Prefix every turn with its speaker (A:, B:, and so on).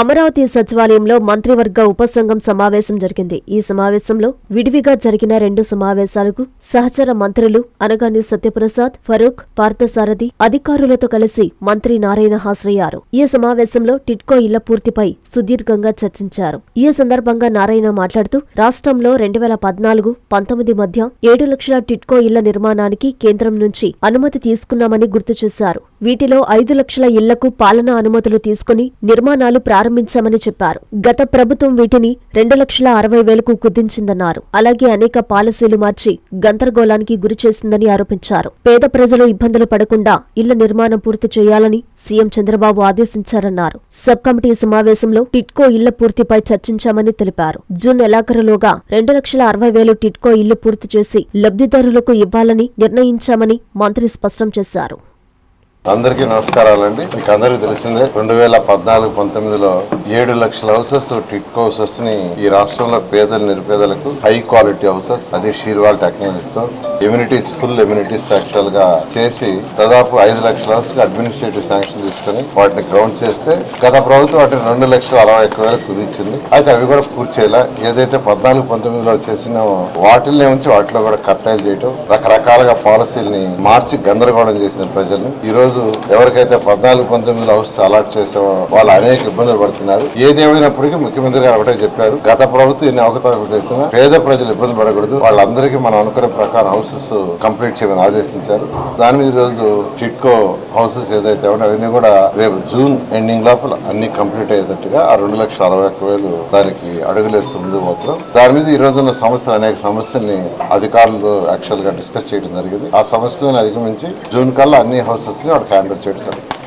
A: అమరావతి సచివాలయంలో మంత్రివర్గ ఉపసంఘం సమావేశం జరిగింది. ఈ సమావేశంలో విడివిగా జరిగిన రెండు సమావేశాలకు సహచర మంత్రులు అనగాని సత్యప్రసాద్ ఫరూక్ పార్థసారథి అధికారులతో కలిసి మంత్రి నారాయణ హాజరయ్యారు. ఈ సమావేశంలో టిట్కో ఇళ్ళ పూర్తిపై సుదీర్ఘంగా చర్చించారు. ఈ సందర్భంగా నారాయణ మాట్లాడుతూ రాష్ట్రంలో రెండు వేల పద్నాలుగు పంతొమ్మిది మధ్య ఏడు లక్షల టిట్కో ఇళ్ళ నిర్మాణానికి కేంద్రం నుంచి అనుమతి తీసుకున్నామని గుర్తు చేశారు వీటిలో ఐదు లక్షల ఇళ్ళకు పాలనా అనుమతులు తీసుకుని నిర్మాణాలు ప్రారంభించామని చెప్పారు. గత ప్రభుత్వం వీటిని రెండు లక్షల అరవై వేలకు కుదించిందన్నారు. అలాగే అనేక పాలసీలు మార్చి గందరగోళానికి గురి చేసిందని ఆరోపించారు. పేద ప్రజలు ఇబ్బందులు పడకుండా ఇళ్ళ నిర్మాణం పూర్తి చేయాలని సీఎం చంద్రబాబు ఆదేశించారన్నారు. సబ్ కమిటీ సమావేశంలో టిట్కో ఇళ్ళ పూర్తిపై చర్చించామని తెలిపారు. జూన్ నెలాఖరులోగా రెండు లక్షల అరవై వేలు టిట్కో ఇళ్ళు పూర్తి చేసి లబ్ధిదారులకు ఇవ్వాలని నిర్ణయించామని మంత్రి స్పష్టం చేశారు.
B: అందరికీ నమస్కారాలండి. మీకు అందరికీ తెలిసిందే రెండు వేల పద్నాలుగు పంతొమ్మిదిలో ఏడు లక్షల హౌసెస్ టిట్కో హౌసెస్ని ఈ రాష్ట్రంలో పేదలు నిరుపేదలకు హై క్వాలిటీ హౌసెస్ అది షీర్వాల్ టెక్నాలజీతో ఎమ్యూనిటీస్ ఫుల్ ఎమ్యూనిటీస్ యాక్చువల్గా చేసి దాదాపు ఐదు లక్షల హౌస్ అడ్మినిస్ట్రేటివ్ శాంక్షన్ తీసుకుని వాటిని గ్రౌండ్ చేస్తే గత ప్రభుత్వం వాటిని రెండు లక్షల అరవై ఒక్క వేలకు కుదించింది అయితే అవి కూడా పూర్తి చేయాల. ఏదైతే పద్నాలుగు పంతొమ్మిదిలో చేసినామో వాటిల్ని ఉంచి వాటిలో కూడా కట్టాయిలు చేయటం రకరకాలుగా పాలసీలని మార్చి గందరగోళం చేసిన ప్రజల్ని ఈ రోజు ఎవరికైతే పద్నాలుగు పంతొమ్మిది హౌస్ అలాట్ చేసే వాళ్ళు అనేక ఇబ్బందులు పడుతున్నారు. ఏదేమైనప్పటికీ ముఖ్యమంత్రి గారు ఒకటే చెప్పారు. గత ప్రభుత్వం ఎన్ని అవకతవకలు చేసినా పేద ప్రజలు ఇబ్బంది పడకూడదు. వాళ్ళందరికీ మనం అనుకున్న ప్రకారం హౌసెస్ కంప్లీట్ చేయమని ఆదేశించారు. దాని మీద ఈ రోజు హౌసెస్ ఏదైతే ఉన్నాయో అవన్నీ కూడా రేపు జూన్ ఎండింగ్ లోపల అన్ని కంప్లీట్ అయ్యేటట్టుగా ఆ రెండు లక్షల అరవై ఒక్క వేలు దానికి అడుగులేస్తూ ముందు పోతున్నాం దాని మీద ఈ రోజున్న సమస్యలు అనేక సమస్యల్ని అధికారులు యాక్చువల్గా డిస్కస్ చేయడం జరిగింది. ఆ సమస్యలను అధిగమించి జూన్ కల్లా అన్ని హౌసెస్ని వాటికి హ్యాండ్ చేయడం